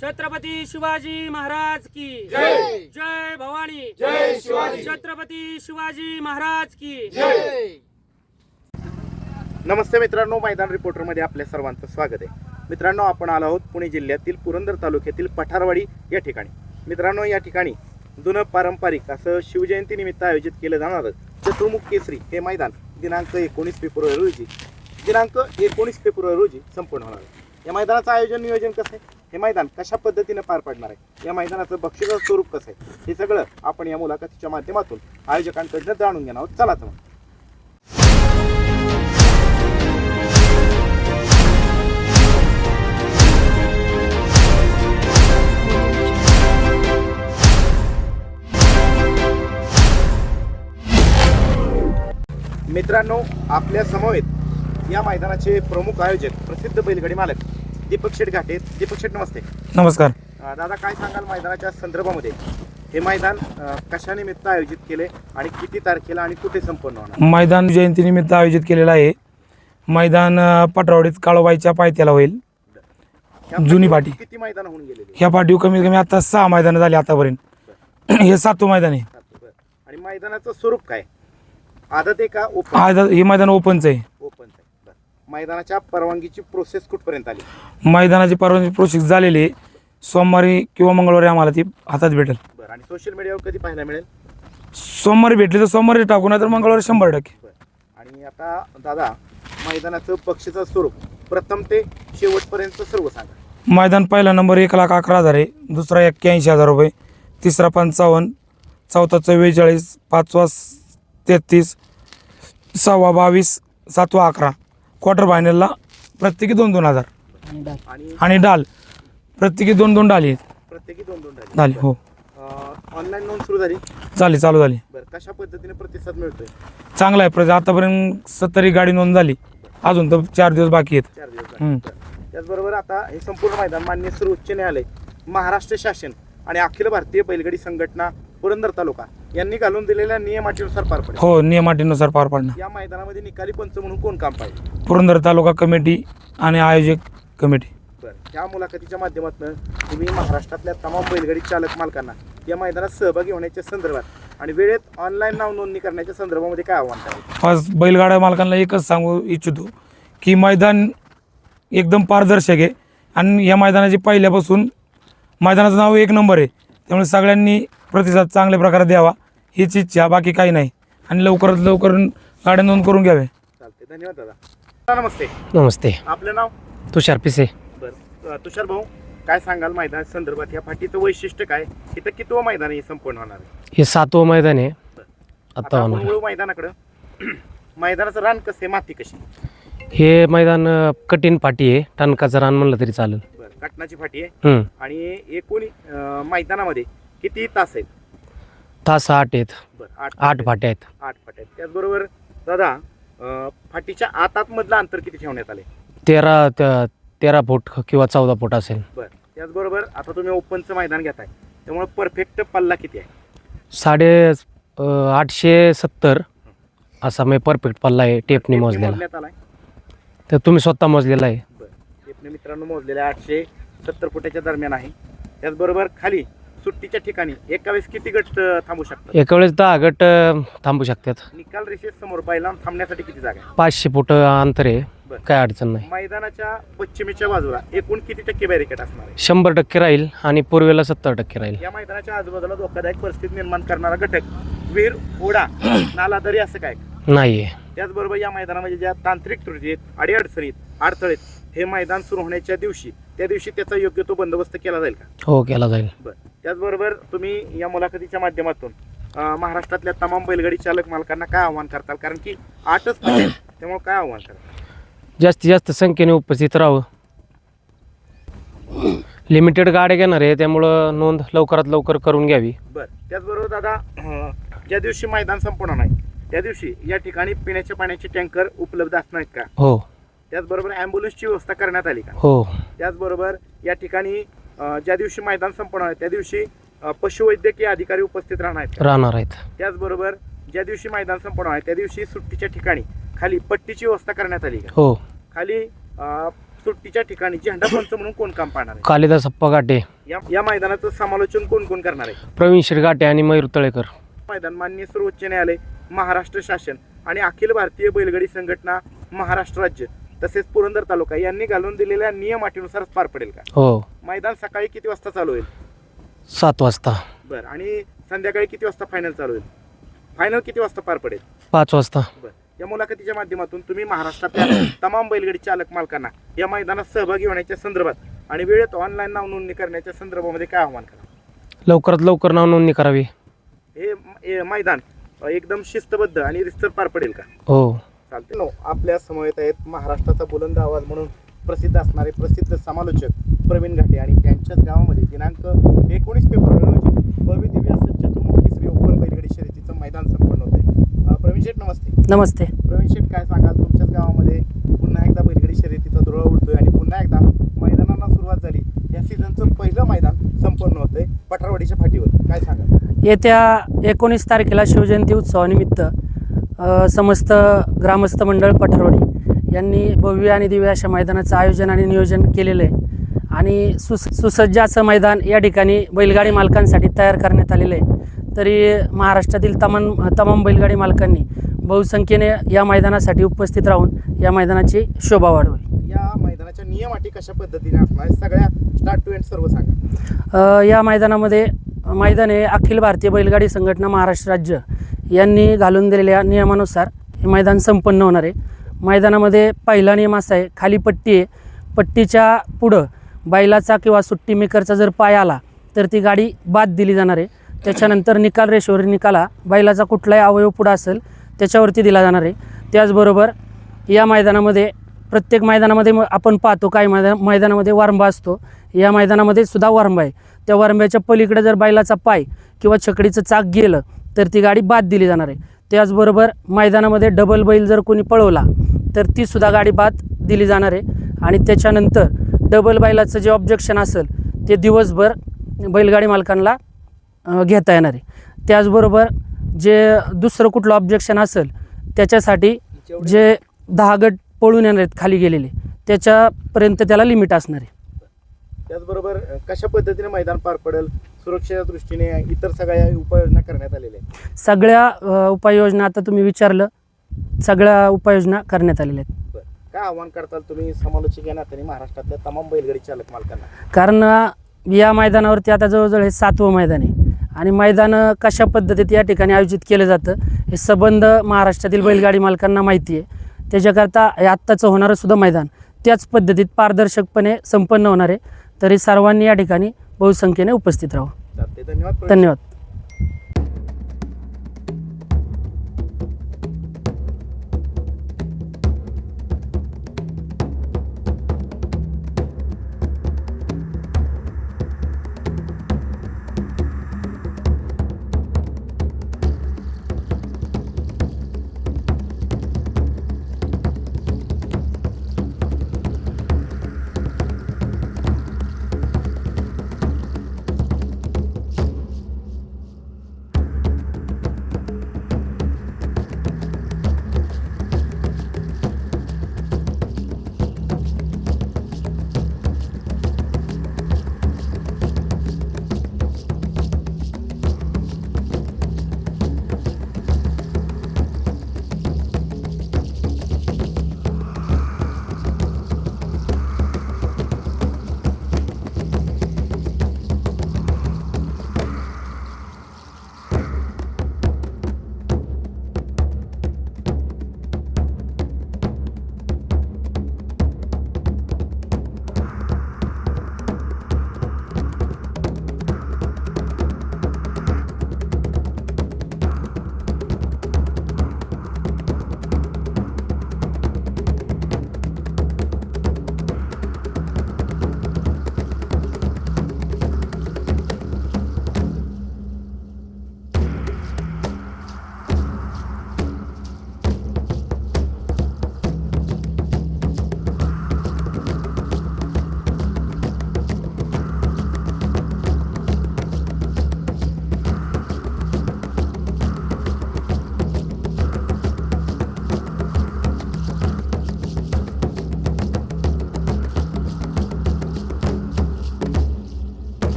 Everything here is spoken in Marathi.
छत्रपती शिवाजी महाराज की। जय. जय भवानी। जय शिवाजी. छत्रपती शिवाजी महाराज की। जय। नमस्ते मित्रांनो मैदान रिपोर्टरमध्ये आपल्या सर्वांचं स्वागत आहे. मित्रांनो आपण आलो आहोत पुणे जिल्ह्यातील पुरंदर तालुक्यातील पठारवाडी या ठिकाणी. मित्रांनो या ठिकाणी जुनं पारंपरिक असं शिवजयंतीनिमित्त आयोजित केलं जाणारं चतुर्मुख केसरी हे मैदान दिनांक एकोणीस फेब्रुवारी रोजी दिनांक एकोणीस फेब्रुवारी रोजी संपूर्ण होणार आहे. या मैदानाचं आयोजन नियोजन कसं आहे? हे मैदान कशा पद्धतीनं पार पडणार आहे? या मैदानाचं बक्षिसाचं स्वरूप कसं आहे? हे सगळं आपण या मुलाखतीच्या माध्यमातून आयोजकांकडनं जाणून घेणार आहोत. चला तर मित्रांनो आपल्या समवेत या मैदानाचे प्रमुख आयोजक प्रसिद्ध बैलगाडी मालक दीपक शेठ घाटे. दीपक शेठ नमस्ते. नमस्कार. अं, दादा काय सांगाल मैदानाच्या संदर्भामध्ये? हे मैदान अं, कशानिमित्त आयोजित केले आणि किती तारखेला आणि कुठे संपन्न होणार? मैदान जयंतीनिमित्त आयोजित केलेलं आहे. मैदान अ, पटवाडीत काळोबाईच्या पायथ्याला होईल. जुनी पाटी. किती मैदान होऊन गेलेली? ह्या पाठीव कमीत कमी आता सहा मैदानं झाली आतापर्यंत. हे सातवं मैदान आहे. आणि मैदानाचं स्वरूप काय? आदत आहे का ओपन आज हे मैदान ओपनचं आहे. मैदानाच्या परवानगीची प्रोसेस कुठपर्यंत आली? मैदानाची परवानगी प्रोसेस झालेली आहे सोमवारी किंवा मंगळवारी आम्हाला ती हातात भेटेल. बरं आणि सोशल मीडियावर कधी पाहायला मिळेल? सोमवारी भेटली तर सोमवारी टाकू नाही तर मंगळवारी शंभर टक्के. आणि आता दादा मैदानाचं बक्षीचं स्वरूप प्रथम ते शेवटपर्यंत सर्व सांगा. मैदान पहिला नंबर एक लाख अकरा हजार आहे दुसरा एक्क्याऐंशी हजार रुपये तिसरा पंचावन्न चौथा चव्वेचाळीस पाचवा तेहतीस सहावा बावीस सातवा अकरा. क्वार्टर फायनलला प्रत्येकी दोन दोन हजार. आणि आणि डाल. प्रत्येकी दोन दोन डाली आहेत. प्रत्येकी दोन दोन झाले डाली हो. ऑनलाईन नोंद सुरू झाली? झाली चालू झाली. बरं कशा पद्धतीने प्रतिसाद मिळतोय? चांगला आहे. प्रति आतापर्यंत सत्तरी गाडी नोंद झाली. अजून तर चार दिवस बाकी आहेत. चार दिवस हम्म. झाले. बरं. त्याचबरोबर आता हे संपूर्ण मैदान मान्य सर्वोच्च न्यायालय महाराष्ट्र शासन आणि अखिल भारतीय बैलगाडी संघटना पुरंदर तालुका. यांनी घालून दिलेल्या नियमाटीनुसार पार पडेल. हो नियमाटीनुसार पार पाडणं या मैदानामध्ये निकाली पंच म्हणून कोण काम पाहिजे? पुरंदर तालुका कमिटी आणि आयोजक कमिटी. बरं या मुलाखतीच्या माध्यमातून तुम्ही महाराष्ट्रातल्या तमाम बैलगाडी चालक मालकांना या मैदानात सहभागी होण्याच्या संदर्भात आणि वेळेत ऑनलाईन नाव नोंदणी करण्याच्या संदर्भामध्ये काय आव्हान आज बैलगाड्या मालकांना एकच सांगू इच्छितो की मैदान एकदम पारदर्शक आहे. आणि या मैदानाची पहिल्यापासून मैदानाचं नाव एक नंबर आहे. त्यामुळे सगळ्यांनी प्रतिसाद चांगल्या प्रकारे द्यावा हीच इच्छा बाकी काही नाही. आणि लवकरात लवकर गाड्या नोंद करून घ्यावे चालते धन्यवाद दादा. नमस्ते. नमस्ते. आपलं नाव? तुषार पिसे. बरं. तुषार भाऊ काय सांगाल मैदान संदर्भात? या फाटीचं वैशिष्ट्य काय? इथं कितवं मैदान हे संपूर्ण होणार आहे? हे सातवं मैदान आहे. आता आता आपण होणार वळू मैदानाकडं. मैदानाचं रान कसं आहे? माती कशी? हे मैदान अ, कठीण पाटी आहे. टणकाचं रान म्हणलं तरी चालेल. बरं काटणाची फाटी आहे. हम्म. आणि एकूण अ, मैदानामध्ये किती तास आहेत? तास आठ आहेत. बरं आठ आठ फाट्या आहेत. आठ फाट्या आहेत. त्याचबरोबर दादा अ, फाटीच्या आत आतमधलं अंतर किती ठेवण्यात आले तेरा त- तेरा फूट किंवा चौदा फूट असेल. बरं. त्याचबरोबर आता तुम्ही ओपनचं मैदान घेताय. त्यामुळे परफेक्ट पल्ला किती आहे? साडे अ, आठशे सत्तर असा मी परफेक्ट पल्ला आहे टेपनी टेपने मोजलेला. मोजण्यात आलाय? तर तुम्ही स्वतः मोजलेला आहे. टेपने मित्रांनो मोजलेल्या आठशे सत्तर फुटाच्या दरम्यान आहे. त्याचबरोबर खाली सुट्टीच्या ठिकाणी एका वेळेस किती गट अ, थांबू शकतात? एका वेळेस दहा गट अ, थांबू शकतात. निकाल रेषेत समोर बैलां थांबण्यासाठी किती जागा आहे? पाचशे फूट अंतर आहे. बरं. काय अडचण नाही. मैदानाच्या पश्चिमेच्या बाजूला एकूण किती टक्के बॅरिकेड असणार आहे? शंभर टक्के राहील आणि पूर्वेला सत्तर टक्के राहील. या मैदानाच्या आजूबाजूला धोकादायक परिस्थिती निर्माण करणारा घटक विहीर ओढा नाला दरी असं काय? नाही आहे त्याचबरोबर या मैदानामध्ये ज्या तांत्रिक त्रुटी आहेत अडीअडचणीत अडथळेत हे मैदान सुरू होण्याच्या दिवशी त्या दिवशी त्याचा योग्य तो बंदोबस्त केला जाईल का? हो केला जाईल. बरं. त्याचबरोबर तुम्ही या मुलाखतीच्या माध्यमातून महाराष्ट्रातल्या तमाम बैलगाडी चालक मालकांना काय आव्हान करताल? कारण की आठच. त्यामुळे काय आव्हान करताल? जास्तीत जास्त संख्येने उपस्थित राहावं. लिमिटेड गाड्या घेणार आहे त्यामुळं नोंद लवकरात लवकर करून घ्यावी. बरं. त्याचबरोबर दादा ज्या दिवशी मैदान संपूर्ण नाही त्या दिवशी या ठिकाणी पिण्याच्या पाण्याचे टँकर उपलब्ध असणार आहेत का? हो. त्याचबरोबर ॲम्ब्युलन्सची व्यवस्था करण्यात आली का? हो. त्याचबरोबर या ठिकाणी ज्या दिवशी मैदान संपणार आहे त्या दिवशी पशुवैद्यकीय अधिकारी उपस्थित राहणार आहेत? राहणार आहेत. त्याचबरोबर ज्या दिवशी मैदान संपणार आहे त्या दिवशी सुट्टीच्या ठिकाणी खाली पट्टीची व्यवस्था करण्यात आली का? हो. खाली सुट्टीच्या ठिकाणी झेंडा पंच म्हणून कोण काम पाहणार आहे? कालिदास अप्पा गाटे या या मैदानाचं समालोचन कोण कोण करणार आहे? प्रवीण शिरगाटे आणि मयूर तळेकर. मैदान मान्य सर्वोच्च न्यायालय महाराष्ट्र शासन आणि अखिल भारतीय बैलगाडी संघटना महाराष्ट्र राज्य. तसेच पुरंदर तालुका यांनी घालून दिलेल्या नियम अटीनुसारच पार पडेल का? हो. मैदान सकाळी किती वाजता चालू होईल? सात वाजता. बरं आणि संध्याकाळी किती वाजता फायनल चालू होईल? फायनल किती वाजता पार पडेल? पाच वाजता. बरं या मुलाखतीच्या माध्यमातून तुम्ही महाराष्ट्रातल्या तमाम बैलगाडी चालक मालकांना या मैदानात सहभागी होण्याच्या संदर्भात आणि वेळेत ऑनलाईन नाव नोंदणी करण्याच्या संदर्भामध्ये काय आव्हान करा लवकरात लवकर नाव नोंदणी करावी. हे हे मैदान एकदम शिस्तबद्ध आणि रिस्तर पार पडेल का? हो. चालते नो आपल्या समवेत आहेत महाराष्ट्राचा बुलंद आवाज म्हणून प्रसिद्ध असणारे प्रसिद्ध समालोचक प्रवीण घाटे आणि त्यांच्याच गावामध्ये दिनांक एकोणीस फेब्रुवारी रोजी भव्य दिव्य असं चतुर्मुखी श्री ओपन बैलगाडी शर्यतीचं मैदान संपन्न होत प्रवीण शेठ नमस्ते. नमस्ते. प्रवीण शेठ काय सांगाल? तुमच्याच गावामध्ये पुन्हा एकदा बैलगाडी शर्यतीचा धुरळा उडतोय आणि पुन्हा एकदा मैदानांना सुरुवात झाली. या सीझनचं पहिलं मैदान संपन्न होतंय पठारवाडीच्या फाटीवर. काय सांगाल? येत्या एकोणीस तारखेला शिवजयंती उत्सवानिमित्त समस्त ग्रामस्थ मंडळ पठारवाडी यांनी भव्य आणि दिव्य अशा मैदानाचं आयोजन आणि नियोजन केलेलं आहे. आणि सुस सुसज्ज असं मैदान या ठिकाणी बैलगाडी मालकांसाठी तयार करण्यात आलेलं आहे. तरी महाराष्ट्रातील तमाम तमाम बैलगाडी मालकांनी बहुसंख्येने या मैदानासाठी उपस्थित राहून या मैदानाची शोभा वाढवावी या मैदानाच्या नियम अटी कशा पद्धतीने? सगळ्या स्टार्ट टू एंड सर्व सांगा. या मैदानामध्ये मैदान हे अखिल भारतीय बैलगाडी संघटना महाराष्ट्र राज्य यांनी घालून दिलेल्या नियमानुसार हे मैदान संपन्न होणार आहे. मैदानामध्ये पहिला नियम असा आहे खाली पट्टी आहे. पट्टीच्या पुढं बैलाचा किंवा सुट्टी मेकरचा जर पाय आला तर ती गाडी बाद दिली जाणार आहे. त्याच्यानंतर निकाल रेषेवर निकाला बैलाचा कुठलाही अवयव पुढं असेल त्याच्यावरती दिला जाणार आहे. त्याचबरोबर या मैदानामध्ये प्रत्येक मैदानामध्ये मग आपण पाहतो काही मैदान मैदानामध्ये वारंबा असतो. या मैदानामध्ये सुद्धा वारंबा आहे. त्या वारंब्याच्या पलीकडे जर बैलाचा पाय किंवा छकडीचं चाक गेलं तर ती गाडी बाद दिली जाणार आहे. त्याचबरोबर मैदानामध्ये डबल बैल जर कोणी पळवला तर ती सुद्धा गाडी बाद दिली जाणार आहे. आणि त्याच्यानंतर डबल बैलाचं जे ऑब्जेक्शन असेल ते दिवसभर बैलगाडी मालकांना घेता येणार आहे. त्याचबरोबर जे दुसरं कुठलं ऑब्जेक्शन असेल त्याच्यासाठी जे दहा गट पळून येणार आहेत खाली गेलेले त्याच्यापर्यंत त्याला लिमिट असणार आहे. त्याचबरोबर कशा पद्धतीने मैदान पार पडेल? सुरक्षेच्या दृष्टीने इतर सगळ्या उपाययोजना करण्यात आलेल्या आहेत. सगळ्या अ, उपाययोजना आता तुम्ही विचारलं सगळ्या उपाययोजना करण्यात आलेल्या आहेत. काय आव्हान करताल तुम्ही समालोचक या नात्याने महाराष्ट्रातल्या तमाम बैलगाडी चालक मालकांना? कारण अ, या मैदानावरती आता जवळजवळ हे सातवं मैदान आहे. आणि मैदान कशा पद्धतीत या ठिकाणी आयोजित केलं जातं हे संबंध महाराष्ट्रातील बैलगाडी मालकांना माहिती आहे. त्याच्याकरता हे आत्ताचं होणारं सुद्धा मैदान त्याच पद्धतीत पारदर्शकपणे संपन्न होणार आहे. तरी सर्वांनी या ठिकाणी बहुसंख्येने उपस्थित धन्यवाद प्रवीण. धन्यवाद